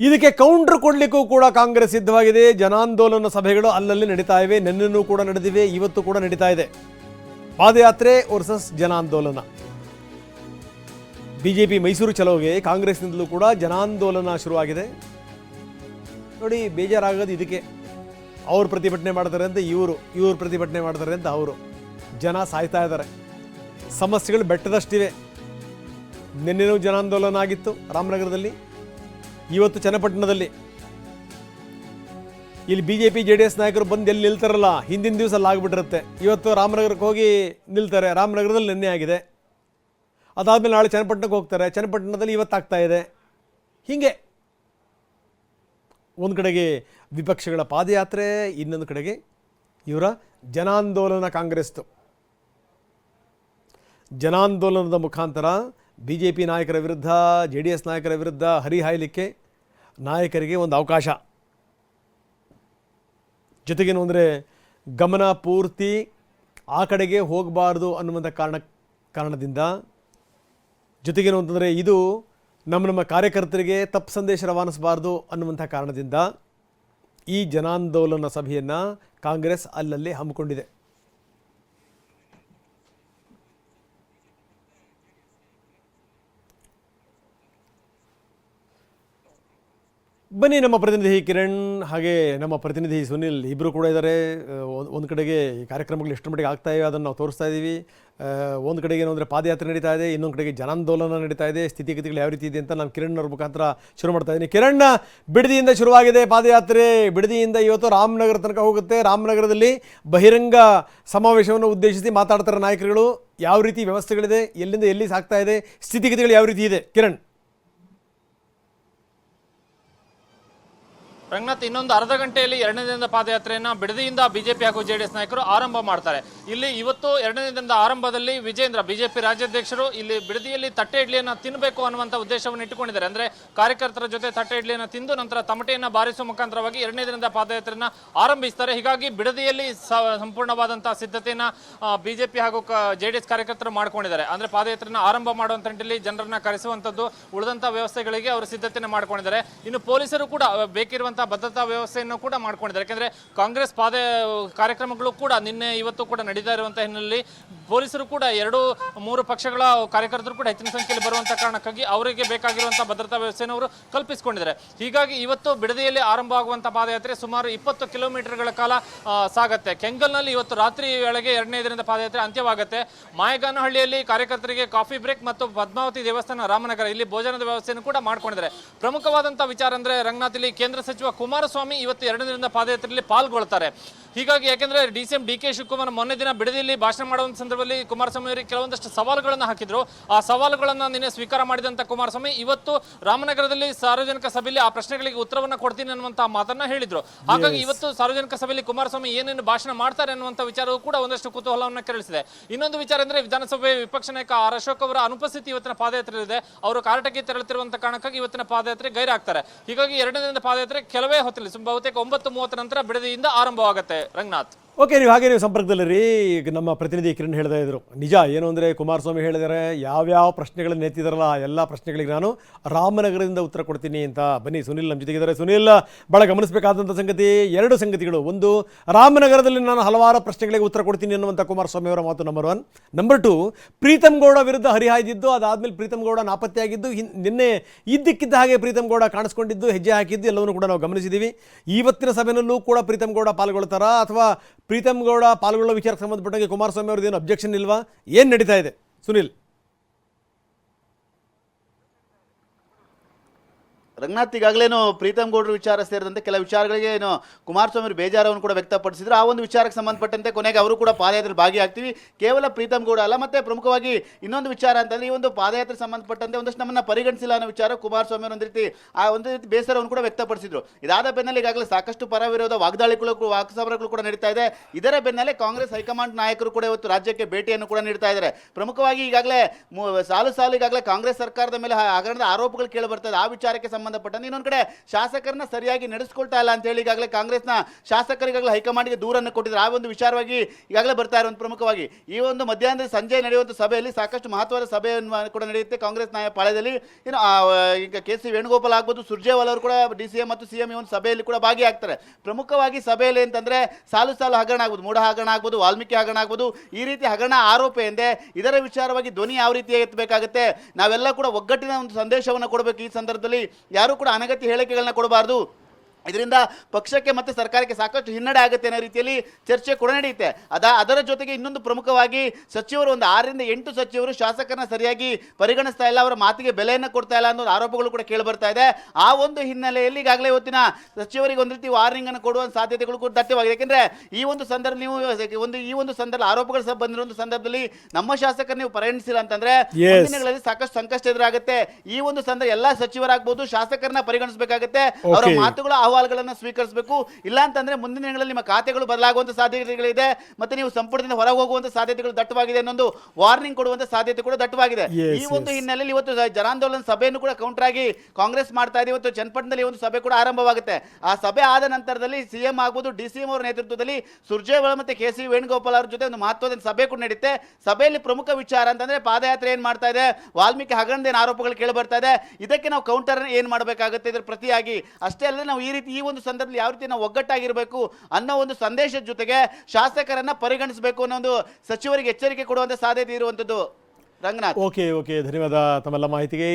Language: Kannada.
ಇದಕ್ಕೆ ಕೌಂಟರ್ ಕೊಡಲಿಕ್ಕೂ ಕೂಡ ಕಾಂಗ್ರೆಸ್ ಸಿದ್ಧವಾಗಿದೆ. ಜನಾಂದೋಲನ ಸಭೆಗಳು ಅಲ್ಲಲ್ಲಿ ನಡೀತಾ ಇವೆ. ನಿನ್ನೆನೂ ಕೂಡ ನಡೆದಿವೆ, ಇವತ್ತು ಕೂಡ ನಡೀತಾ ಇದೆ. ಪಾದಯಾತ್ರೆ ವರ್ಸಸ್ ಜನಾಂದೋಲನ. ಬಿಜೆಪಿ ಮೈಸೂರು ಚಲೋಗೆ, ಕಾಂಗ್ರೆಸ್ನಿಂದಲೂ ಕೂಡ ಜನಾಂದೋಲನ ಶುರುವಾಗಿದೆ. ನೋಡಿ, ಬೇಜಾರಾಗೋದು ಇದಕ್ಕೆ. ಅವ್ರು ಪ್ರತಿಭಟನೆ ಮಾಡ್ತಾರೆ ಅಂತ ಇವರು ಇವರು ಪ್ರತಿಭಟನೆ ಮಾಡ್ತಾರೆ ಅಂತ ಅವರು. ಜನ ಸಾಯ್ತಾ ಇದ್ದಾರೆ. ಸಮಸ್ಯೆಗಳು ಬೆಟ್ಟದಷ್ಟಿವೆ. ನಿನ್ನೆನೂ ಜನಾಂದೋಲನ ಆಗಿತ್ತು ರಾಮನಗರದಲ್ಲಿ. ಇವತ್ತು ಚನ್ನಪಟ್ಟಣದಲ್ಲಿ. ಇಲ್ಲಿ B J P J D S ನಾಯಕರು ಬಂದು ಎಲ್ಲಿ ನಿಲ್ತಾರಲ್ಲ, ಹಿಂದಿನ ದಿವಸ ಅಲ್ಲಿ ಆಗಿಬಿಟ್ಟಿರುತ್ತೆ. ಇವತ್ತು ರಾಮನಗರಕ್ಕೆ ಹೋಗಿ ನಿಲ್ತಾರೆ. ರಾಮನಗರದಲ್ಲಿ ನಿನ್ನೆ ಆಗಿದೆ. ಅದಾದಮೇಲೆ ನಾಳೆ ಚನ್ನಪಟ್ಟಣಕ್ಕೆ ಹೋಗ್ತಾರೆ. ಚನ್ನಪಟ್ಟಣದಲ್ಲಿ ಇವತ್ತಾಗ್ತಾ ಇದೆ. ಹೀಗೆ. ಒಂದು ಕಡೆಗೆ ವಿಪಕ್ಷಗಳ ಪಾದಯಾತ್ರೆ, ಇನ್ನೊಂದು ಕಡೆಗೆ ಇವರ ಜನಾಂದೋಲನ ಕಾಂಗ್ರೆಸ್ದು. ಜನಾಂದೋಲನದ ಮುಖಾಂತರ ಬಿ ಜೆ ಪಿ ನಾಯಕರ ವಿರುದ್ಧ ಜೆ ಡಿ ಎಸ್ ನಾಯಕರ ವಿರುದ್ಧ ಹರಿಹಾಯಲಿಕ್ಕೆ ನಾಯಕರಿಗೆ ಒಂದು ಅವಕಾಶ. ಜೊತೆಗೇನು ಅಂದರೆ, ಗಮನ ಪೂರ್ತಿ ಆ ಕಡೆಗೆ ಹೋಗಬಾರ್ದು ಅನ್ನುವಂಥ ಕಾರಣ, ಕಾರಣದಿಂದ. ಜೊತೆಗೇನು ಅಂತಂದರೆ, ಇದು ನಮ್ಮ ನಮ್ಮ ಕಾರ್ಯಕರ್ತರಿಗೆ ತಪ್ಪು ಸಂದೇಶ ರವಾನಿಸಬಾರ್ದು ಅನ್ನುವಂಥ ಕಾರಣದಿಂದ ಈ ಜನಾಂದೋಲನ ಸಭೆಯನ್ನು ಕಾಂಗ್ರೆಸ್ ಅಲ್ಲಲ್ಲಿ ಹಮ್ಮಿಕೊಂಡಿದೆ. ಬನ್ನಿ, ನಮ್ಮ ಪ್ರತಿನಿಧಿ ಕಿರಣ್ ಹಾಗೆ ನಮ್ಮ ಪ್ರತಿನಿಧಿ ಸುನಿಲ್ ಇಬ್ಬರು ಕೂಡ ಇದ್ದಾರೆ ಒಂದು ಕಡೆಗೆ ಈ ಕಾರ್ಯಕ್ರಮಗಳು ಎಷ್ಟು ಮಟ್ಟಿಗೆ ಆಗ್ತಾ ಇವೆ ಅದನ್ನು ನಾವು ತೋರಿಸ್ತಾ ಇದ್ದೀವಿ ಒಂದು ಕಡೆಗೆ ಏನು ಅಂದರೆ ಪಾದಯಾತ್ರೆ ನಡೀತಾ ಇದೆ, ಇನ್ನೊಂದು ಕಡೆಗೆ ಜನಾಂದೋಲನ ನಡೀತಾ ಇದೆ ಸ್ಥಿತಿಗತಿಗಳು ಯಾವ ರೀತಿ ಇದೆ ಅಂತ ನಾನು ಕಿರಣ್ ಅವ್ರ ಮುಖಾಂತರ ಶುರು ಮಾಡ್ತಾ ಇದ್ದೀನಿ ಕಿರಣ್, ಬಿಡದಿಯಿಂದ ಶುರುವಾಗಿದೆ ಪಾದಯಾತ್ರೆ. ಬಿಡದಿಯಿಂದ ಇವತ್ತು ರಾಮನಗರ ತನಕ ಹೋಗುತ್ತೆ. ರಾಮನಗರದಲ್ಲಿ ಬಹಿರಂಗ ಸಮಾವೇಶವನ್ನು ಉದ್ದೇಶಿಸಿ ಮಾತಾಡ್ತಾರೆ ನಾಯಕರುಗಳು. ಯಾವ ರೀತಿ ವ್ಯವಸ್ಥೆಗಳಿದೆ, ಎಲ್ಲಿಂದ ಎಲ್ಲಿ ಸಾಗ್ತಾ ಇದೆ ಸ್ಥಿತಿಗತಿಗಳು ಯಾವ ರೀತಿ ಇದೆ? ಕಿರಣ್. ರಂಗನಾಥ್ ಇನ್ನೊಂದು ಅರ್ಧ ಗಂಟೆಯಲ್ಲಿ ಎರಡನೇ ದಿನದ ಪಾದಯಾತ್ರೆಯನ್ನ ಬಿಡದಿಯಿಂದ ಬಿಜೆಪಿ ಹಾಗೂ ಜೆಡಿಎಸ್ ನಾಯಕರು ಆರಂಭ ಮಾಡ್ತಾರೆ. ಇಲ್ಲಿ ಇವತ್ತು ಎರಡನೇ ದಿನದ ಆರಂಭದಲ್ಲಿ ವಿಜೇಂದ್ರ ಬಿಜೆಪಿ ರಾಜ್ಯಾಧ್ಯಕ್ಷರು ಇಲ್ಲಿ ಬಿಡದಿಯಲ್ಲಿ ತಟ್ಟೆ ಇಡ್ಲಿಯನ್ನ ತಿನ್ನಬೇಕು ಅನ್ನುವಂತ ಉದ್ದೇಶವನ್ನು ಇಟ್ಟುಕೊಂಡಿದ್ದಾರೆ. ಅಂದ್ರೆ ಕಾರ್ಯಕರ್ತರ ಜೊತೆ ತಟ್ಟೆ ಇಡ್ಲಿಯನ್ನ ತಿಂದು ನಂತರ ತಮಟೆಯನ್ನ ಬಾರಿಸುವ ಮುಖಾಂತರವಾಗಿ ಎರಡನೇ ದಿನದ ಪಾದಯಾತ್ರೆಯನ್ನ ಆರಂಭಿಸ್ತಾರೆ. ಹೀಗಾಗಿ ಬಿಡದಿಯಲ್ಲಿ ಸಂಪೂರ್ಣವಾದಂತಹ ಸಿದ್ಧತೆಯನ್ನ ಬಿಜೆಪಿ ಹಾಗೂ ಜೆಡಿಎಸ್ ಕಾರ್ಯಕರ್ತರು ಮಾಡ್ಕೊಂಡಿದ್ದಾರೆ. ಅಂದ್ರೆ ಪಾದಯಾತ್ರೆಯನ್ನು ಆರಂಭ ಮಾಡುವಂತ ನಿಟ್ಟಿನಲ್ಲಿ ಜನರನ್ನ ಕರೆಸುವಂತದ್ದು ಉಳಿದಂತ ವ್ಯವಸ್ಥೆಗಳಿಗೆ ಅವರು ಸಿದ್ಧತೆಯನ್ನು ಮಾಡ್ಕೊಂಡಿದ್ದಾರೆ. ಇನ್ನು ಪೊಲೀಸರು ಕೂಡ ಬೇಕಿರುವಂತಹ ಭದ್ರತಾ ವ್ಯವಸ್ಥೆಯನ್ನು ಕೂಡ ಮಾಡ್ಕೊಂಡಿದ್ದಾರೆ. ಯಾಕಂದ್ರೆ ಕಾಂಗ್ರೆಸ್ ಪಾದ, ಕಾರ್ಯಕ್ರಮಗಳು ಕೂಡ ನಿನ್ನೆ ಇವತ್ತು ಕೂಡ ನಡೀತಾ ಇರುವಂತಹ ಹಿನ್ನೆಲೆಯಲ್ಲಿ ಪೊಲೀಸರು ಕೂಡ ಎರಡು, ಮೂರು ಪಕ್ಷಗಳ ಕಾರ್ಯಕರ್ತರು ಕೂಡ ಹೆಚ್ಚಿನ ಸಂಖ್ಯೆಯಲ್ಲಿ ಬರುವಂತಹ ಕಾರಣಕ್ಕಾಗಿ ಅವರಿಗೆ ಬೇಕಾಗಿರುವಂತಹ ಭದ್ರತಾ ವ್ಯವಸ್ಥೆಯನ್ನು ಅವರು ಕಲ್ಪಿಸಿಕೊಂಡಿದ್ದಾರೆ. ಹೀಗಾಗಿ ಇವತ್ತು ಬಿಡದಿಯಲ್ಲಿ ಆರಂಭ ಆಗುವಂತಹ ಪಾದಯಾತ್ರೆ ಸುಮಾರು ಇಪ್ಪತ್ತು ಕಿಲೋಮೀಟರ್ಗಳ ಕಾಲ ಸಾಗತ್ತೆ. ಕೆಂಗಲ್ನಲ್ಲಿ ಇವತ್ತು ರಾತ್ರಿ ವೇಳೆಗೆ ಎರಡನೇ ದಿನದ ಪಾದಯಾತ್ರೆ ಅಂತ್ಯವಾಗುತ್ತೆ. ಮಾಯಗಾನಹಳ್ಳಿಯಲ್ಲಿ ಕಾರ್ಯಕರ್ತರಿಗೆ ಕಾಫಿ ಬ್ರೇಕ್ ಮತ್ತು ಪದ್ಮಾವತಿ ದೇವಸ್ಥಾನ ರಾಮನಗರ, ಇಲ್ಲಿ ಭೋಜನದ ವ್ಯವಸ್ಥೆಯನ್ನು ಕೂಡ ಮಾಡ್ಕೊಂಡಿದ್ದಾರೆ. ಪ್ರಮುಖವಾದಂತಹ ವಿಚಾರ ಅಂದ್ರೆ ರಂಗನಾಥ್, ಇಲ್ಲಿ ಕೇಂದ್ರ ಸಚಿವ ಕುಮಾರಸ್ವಾಮಿ ಇವತ್ತು ಎರಡನೇ ದಿನದ ಪಾದಯಾತ್ರೆಯಲ್ಲಿ ಪಾಲ್ಗೊಳ್ತಾರೆ. ಹೀಗಾಗಿ ಯಾಕೆಂದ್ರೆ D C M D K Shivakumar ಮೊನ್ನೆ ದಿನ ಬಿಡದಿಯಲ್ಲಿ ಭಾಷಣ ಮಾಡುವಂತ ಸಂದರ್ಭದಲ್ಲಿ ಕುಮಾರಸ್ವಾಮಿ ಅವರಿಗೆ ಕೆಲವೊಂದಷ್ಟು ಸವಾಲುಗಳನ್ನು ಹಾಕಿದ್ರು. ಆ ಸವಾಲುಗಳನ್ನ ನಿನ್ನೆ ಸ್ವೀಕಾರ ಮಾಡಿದಂತ ಕುಮಾರಸ್ವಾಮಿ ಇವತ್ತು ರಾಮನಗರದಲ್ಲಿ ಸಾರ್ವಜನಿಕ ಸಭೆಯಲ್ಲಿ ಆ ಪ್ರಶ್ನೆಗಳಿಗೆ ಉತ್ತರವನ್ನ ಕೊಡ್ತೀನಿ ಅನ್ನುವಂತಹ ಮಾತನ್ನ ಹೇಳಿದ್ರು. ಹಾಗಾಗಿ ಇವತ್ತು ಸಾರ್ವಜನಿಕ ಸಭೆಯಲ್ಲಿ ಕುಮಾರಸ್ವಾಮಿ ಏನೇನು ಭಾಷಣ ಮಾಡ್ತಾರೆ ಅನ್ನುವಂಥ ವಿಚಾರವೂ ಕೂಡ ಒಂದಷ್ಟು ಕುತೂಹಲವನ್ನು ಕೆರಳಿಸಿದೆ. ಇನ್ನೊಂದು ವಿಚಾರ ಅಂದ್ರೆ ವಿಧಾನಸಭೆ ವಿಪಕ್ಷ ನಾಯಕ ಆರ್ ಅಶೋಕ್ ಅವರ ಅನುಪಸ್ಥಿತಿ ಇವತ್ತಿನ ಪಾದಯಾತ್ರೆ ಇದೆ ಅವರು ಕಾರಟಕ್ಕೆ ತೆರಳುತ್ತಿರುವಂತಹ ಕಾರಣಕ್ಕಾಗಿ ಇವತ್ತಿನ ಪಾದಯಾತ್ರೆ ಗೈರಾಗ್ತಾರೆ. ಹೀಗಾಗಿ ಎರಡನೇ ದಿನದ ಪಾದಯಾತ್ರೆ ಕೆಲವೇ ಹೊತ್ತಲ್ಲಿ ಬಹುತೇಕ ಒಂಬತ್ತು ಮೂವತ್ತ ನಂತರ ಬಿಡದಿಯಿಂದ ಆರಂಭವಾಗುತ್ತೆ ರಂಗನಾಥ್. ಓಕೆ ನೀವು ಹಾಗೆ ನೀವು ಸಂಪರ್ಕದಲ್ಲಿರಿ. ಈಗ ನಮ್ಮ ಪ್ರತಿನಿಧಿ ಕಿರಣ್ ಹೇಳ್ತಾ ಇದ್ರು. ನಿಜ, ಏನು ಅಂದರೆ ಕುಮಾರಸ್ವಾಮಿ ಹೇಳಿದರೆ, ಯಾವ್ಯಾವ ಪ್ರಶ್ನೆಗಳನ್ನು ಎತ್ತಿದಾರಲ್ಲ, ಎಲ್ಲ ಪ್ರಶ್ನೆಗಳಿಗೆ ನಾನು ರಾಮನಗರದಿಂದ ಉತ್ತರ ಕೊಡ್ತೀನಿ ಅಂತ. ಬನ್ನಿ, ಸುನಿಲ್ ನಮ್ಮ ಜೊತೆಗಿದ್ದಾರೆ. ಸುನಿಲ್ ಭಾಳ ಗಮನಿಸಬೇಕಾದಂಥ ಸಂಗತಿ, ಎರಡು ಸಂಗತಿಗಳು. ಒಂದು, ರಾಮನಗರದಲ್ಲಿ ನಾನು ಹಲವಾರು ಪ್ರಶ್ನೆಗಳಿಗೆ ಉತ್ತರ ಕೊಡ್ತೀನಿ ಅನ್ನುವಂಥ ಕುಮಾರಸ್ವಾಮಿ ಅವರ ಮಾತು number one number two Preetham Gowda ವಿರುದ್ಧ ಹರಿಹಾಯ್ದಿದ್ದು, ಅದಾದಮೇಲೆ ಪ್ರೀತಮ್ ಗೌಡ ನಾಪತ್ತೆಯಾಗಿದ್ದು, ಹಿನ್, ನಿನ್ನೆ ಇದ್ದಕ್ಕಿದ್ದ ಹಾಗೆ ಪ್ರೀತಮ್ ಗೌಡ ಕಾಣಿಸ್ಕೊಂಡಿದ್ದು, ಹೆಜ್ಜೆ ಹಾಕಿದ್ದು ಎಲ್ಲವನ್ನು ಕೂಡ ನಾವು ಗಮನಿಸಿದ್ದೀವಿ ಇವತ್ತಿನ ಸಭೆಯಲ್ಲೂ ಕೂಡ ಪ್ರೀತಮ್ ಗೌಡ ಪಾಲ್ಗೊಳ್ತಾರಾ ಅಥವಾ ಪ್ರೀತಮ್ ಗೌಡ ಪಾಲ್ಗೊಳ್ಳೋ ವಿಚಾರಕ್ಕೆ ಸಂಬಂಧಪಟ್ಟಂಗೆ ಕುಮಾರಸ್ವಾಮಿ ಅವ್ರದ್ದು ಏನು ಅಬ್ಜೆಕ್ಷನ್ ಇಲ್ವಾ? ಏನು ನಡೀತಾ ಇದೆ? ಸುನಿಲ್. ರಂಗನಾಥ್ ಈಗಾಗಲೇನು ಪ್ರೀತಮ್ ಗೌಡ್ರ ವಿಚಾರ ಸೇರಿದಂತೆ ಕೆಲ ವಿಚಾರಗಳಿಗೆ ಏನು ಕುಮಾರಸ್ವಾಮಿ ಬೇಜಾರವನ್ನು ಕೂಡ ವ್ಯಕ್ತಪಡಿಸಿದ್ರು. ಆ ಒಂದು ವಿಚಾರಕ್ಕೆ ಸಂಬಂಧಪಟ್ಟಂತೆ ಕೊನೆಗೆ ಅವರು ಕೂಡ ಪಾದಯಾತ್ರೆ ಭಾಗಿಯಾಗ್ತೀವಿ. ಕೇವಲ ಪ್ರೀತಮ್ ಗೌಡ ಅಲ್ಲ, ಮತ್ತೆ ಪ್ರಮುಖವಾಗಿ ಇನ್ನೊಂದು ವಿಚಾರ ಅಂತಂದ್ರೆ ಈ ಒಂದು ಪಾದಯಾತ್ರೆ ಸಂಬಂಧಪಟ್ಟಂತೆ ಒಂದಷ್ಟು ನಮ್ಮನ್ನ ಪರಿಗಣಿಸಿಲ್ಲ ಅನ್ನೋ ವಿಚಾರ ಕುಮಾರಸ್ವಾಮಿ ಒಂದು ರೀತಿ, ಆ ಒಂದು ರೀತಿ ಬೇಸರವನ್ನು ಕೂಡ ವ್ಯಕ್ತಪಡಿಸಿದ್ರು. ಇದಾದ ಬೆನ್ನಲ್ಲೇ ಈಗಾಗಲೇ ಸಾಕಷ್ಟು ಪರ ವಿರೋಧ, ವಾಗ್ದಾಳಿಗಳು ವಾಕ್ಸಮರಗಳು ಕೂಡ ನಡೀತಾ ಇದೆ. ಇದರ ಬೆನ್ನಲ್ಲೇ ಕಾಂಗ್ರೆಸ್ ಹೈಕಮಾಂಡ್ ನಾಯಕರು ಕೂಡ ಇವತ್ತು ರಾಜ್ಯಕ್ಕೆ ಭೇಟಿಯನ್ನು ಕೂಡ ನೀಡ್ತಾ ಇದ್ದಾರೆ. ಪ್ರಮುಖವಾಗಿ ಈಗಾಗಲೇ ಸಾಲು ಸಾಲು ಈಗಾಗಲೇ ಕಾಂಗ್ರೆಸ್ ಸರ್ಕಾರದ ಮೇಲೆ ಹಗರಣದ ಆರೋಪಗಳು ಕೇಳಿ ಬರ್ತಾ ಆ ವಿಚಾರಕ್ಕೆ ಸಂಬಂಧ ಸಂಬಂಧಪಟ್ಟಂತೆ. ಇನ್ನೊಂದು ಕಡೆ ಶಾಸಕರನ್ನ ಸರಿಯಾಗಿ ನಡೆಸ್ಕೊಳ್ತಾ ಇಲ್ಲ ಅಂತ ಹೇಳಿ ಈಗಾಗಲೇ ಕಾಂಗ್ರೆಸ್ನ ಶಾಸಕರಿಗಾಗಲೇ ಹೈಕಮಾಂಡ್ಗೆ ದೂರನ್ನು ಕೊಟ್ಟಿದ್ದಾರೆ. ಆ ಒಂದು ವಿಚಾರವಾಗಿ ಈಗಾಗಲೇ ಬರ್ತಾ ಇರುವಂತ ಪ್ರಮುಖವಾಗಿ ಈ ಒಂದು ಮಧ್ಯಾಹ್ನದ ಸಂಜೆ ನಡೆಯುವಂಥ ಸಭೆಯಲ್ಲಿ ಸಾಕಷ್ಟು ಮಹತ್ವದ ಸಭೆಯನ್ನು ಕೂಡ ನಡೆಯುತ್ತೆ ಕಾಂಗ್ರೆಸ್ ನಾಯ ಪಾಳ್ಯದಲ್ಲಿ. ಇನ್ನು ಈಗ ಕೆ ಸಿ ವೇಣುಗೋಪಾಲ್ ಆಗ್ಬೋದು, ಸುರ್ಜೇವಾಲ್ ಅವರು ಕೂಡ ಡಿ ಸಿ ಎಂ ಮತ್ತು ಸಿ ಎಂ ಈ ಒಂದು ಸಭೆಯಲ್ಲಿ ಕೂಡ ಭಾಗಿಯಾಗ್ತಾರೆ. ಪ್ರಮುಖವಾಗಿ ಸಭೆಯಲ್ಲಿ ಅಂತಂದ್ರೆ ಸಾಲು ಸಾಲು ಹಗರಣ ಆಗ್ಬೋದು ಮೂಢ ಹಗರಣ ಆಗ್ಬೋದು, ವಾಲ್ಮೀಕಿ ಹಗರಣ ಆಗ್ಬೋದು, ಈ ರೀತಿ ಹಗರಣ ಆರೋಪ ಎಂದೇ ಇದರ ವಿಚಾರವಾಗಿ ಧ್ವನಿ ಯಾವ ರೀತಿ ಎತ್ತಬೇಕಾಗುತ್ತೆ? ನಾವೆಲ್ಲ ಕೂಡ ಒಗ್ಗಟ್ಟಿನ ಒಂದು ಸಂದೇಶವನ್ನು ಕೊಡಬೇಕು ಈ ಸಂದರ್ಭದಲ್ಲಿ. ಯಾರು ಕೂಡ ಅನಗತ್ಯ ಹೇಳಿಕೆಗಳನ್ನ ಕೊಡಬಾರ್ದು. ಇದರಿಂದ ಪಕ್ಷಕ್ಕೆ ಮತ್ತೆ ಸರ್ಕಾರಕ್ಕೆ ಸಾಕಷ್ಟು ಹಿನ್ನಡೆ ಆಗುತ್ತೆ ಅನ್ನೋ ರೀತಿಯಲ್ಲಿ ಚರ್ಚೆ ಕೂಡ ನಡೆಯುತ್ತೆ. ಅದ ಅದರ ಜೊತೆಗೆ ಇನ್ನೊಂದು ಪ್ರಮುಖವಾಗಿ ಸಚಿವರು ಒಂದು ಆರರಿಂದ ಎಂಟು ಸಚಿವರು ಶಾಸಕರನ್ನ ಸರಿಯಾಗಿ ಪರಿಗಣಿಸ್ತಾ ಇಲ್ಲ ಅವರ ಮಾತಿಗೆ ಬೆಲೆಯನ್ನು ಕೊಡ್ತಾ ಇಲ್ಲ ಅನ್ನೋ ಆರೋಪಗಳು ಕೂಡ ಕೇಳಿ ಬರ್ತಾ ಇದೆ. ಆ ಒಂದು ಹಿನ್ನೆಲೆಯಲ್ಲಿ ಈಗಾಗಲೇ ಇವತ್ತಿನ ಸಚಿವರಿಗೆ ಒಂದು ರೀತಿ ವಾರ್ನಿಂಗ್ ಅನ್ನು ಕೊಡುವ ಸಾಧ್ಯತೆಗಳು ಕೂಡ ದಟ್ಟವಾಗಿದೆ. ಯಾಕೆಂದ್ರೆ ಈ ಒಂದು ಸಂದರ್ಭ ನೀವು ಒಂದು ಈ ಒಂದು ಸಂದರ್ಭ ಆರೋಪಗಳು ಸಹ ಬಂದಿರೋ ಒಂದು ಸಂದರ್ಭದಲ್ಲಿ ನಮ್ಮ ಶಾಸಕರು ನೀವು ಪರಿಗಣಿಸಿಲ್ಲ ಅಂತಂದ್ರೆ. ದಿನಗಳಲ್ಲಿ ಸಾಕಷ್ಟು ಸಂಕಷ್ಟ ಎದುರಾಗುತ್ತೆ. ಈ ಒಂದು ಸಂದರ್ಭ ಎಲ್ಲ ಸಚಿವರಾಗಬಹುದು ಶಾಸಕರನ್ನ ಪರಿಗಣಿಸಬೇಕಾಗುತ್ತೆ. ಅವರ ಮಾತುಗಳು ಮಾತುಗಳ ಅಹವಾಲುಗಳನ್ನ ಸ್ವೀಕರಿಸಬೇಕು. ಇಲ್ಲ ಅಂತಂದ್ರೆ ಮುಂದಿನ ದಿನಗಳಲ್ಲಿ ನಿಮ್ಮ ಖಾತೆಗಳು ಬದಲಾಗುವಂತ ಸಾಧ್ಯತೆಗಳಿದೆ. ಮತ್ತೆ ನೀವು ಸಂಪುಟದಿಂದ ಹೊರಗೆ ಹೋಗುವಂತ ಸಾಧ್ಯತೆಗಳು ದಟ್ಟವಾಗಿದೆ ಅನ್ನೊಂದು ವಾರ್ನಿಂಗ್ ಕೊಡುವಂತ ಸಾಧ್ಯತೆ ಕೂಡ ದಟ್ಟವಾಗಿದೆ. ಈ ಒಂದು ಹಿನ್ನೆಲೆಯಲ್ಲಿ ಇವತ್ತು ಜನಾಂದೋಲನ ಸಭೆಯನ್ನು ಕೂಡ ಕೌಂಟರ್ ಆಗಿ ಕಾಂಗ್ರೆಸ್ ಮಾಡ್ತಾ ಇದೆ. ಇವತ್ತು ಚನ್ನಪಟ್ಟಣದಲ್ಲಿ ಒಂದು ಸಭೆ ಕೂಡ ಆರಂಭವಾಗುತ್ತೆ. ಆ ಸಭೆ ಆದ ನಂತರದಲ್ಲಿ ಸಿಎಂ ಆಗ್ಬೋದು ಡಿ ಸಿ ಎಂ ಅವರ ನೇತೃತ್ವದಲ್ಲಿ ಸುರ್ಜೇವಾಲ ಮತ್ತೆ ಕೆ ಸಿ ವೇಣುಗೋಪಾಲ್ ಅವರ ಜೊತೆ ಒಂದು ಮಹತ್ವದ ಸಭೆ ಕೂಡ ನಡೆಯುತ್ತೆ ಸಭೆಯಲ್ಲಿ ಪ್ರಮುಖ ವಿಚಾರ ಅಂತಂದ್ರೆ ಪಾದಯಾತ್ರೆ ಏನ್ ಮಾಡ್ತಾ ಇದೆ? ವಾಲ್ಮೀಕಿ ಹಗರಣದ ಏನು ಆರೋಪಗಳು ಕೇಳಿ ಬರ್ತಾ ಇದೆ. ಇದಕ್ಕೆ ನಾವು ಕೌಂಟರ್ ಏನ್ ಮಾಡಬೇಕಾಗುತ್ತೆ? ಇದರ ಪ್ರತಿಯಾಗಿ ಅಷ್ಟೇ ಅಲ್ಲದೆ ನಾವು ಈ ರೀತಿ ಈ ಒಂದು ಸಂದರ್ಭದಲ್ಲಿ ಯಾವ ರೀತಿ ನಾವು ಒಗ್ಗಟ್ಟಾಗಿರಬೇಕು ಅನ್ನೋ ಒಂದು ಸಂದೇಶದ ಜೊತೆಗೆ ಶಾಸಕರನ್ನ ಪರಿಗಣಿಸಬೇಕು ಅನ್ನೋ ಒಂದು ಸಚಿವರಿಗೆ ಎಚ್ಚರಿಕೆ ಕೊಡುವಂತ ಸಾಧ್ಯತೆ ಇರುವಂತದ್ದು. ರಂಗನಾಥ್. Okay okay. ಧನ್ಯವಾದ ತಮ್ಮೆಲ್ಲ ಮಾಹಿತಿಗೆ.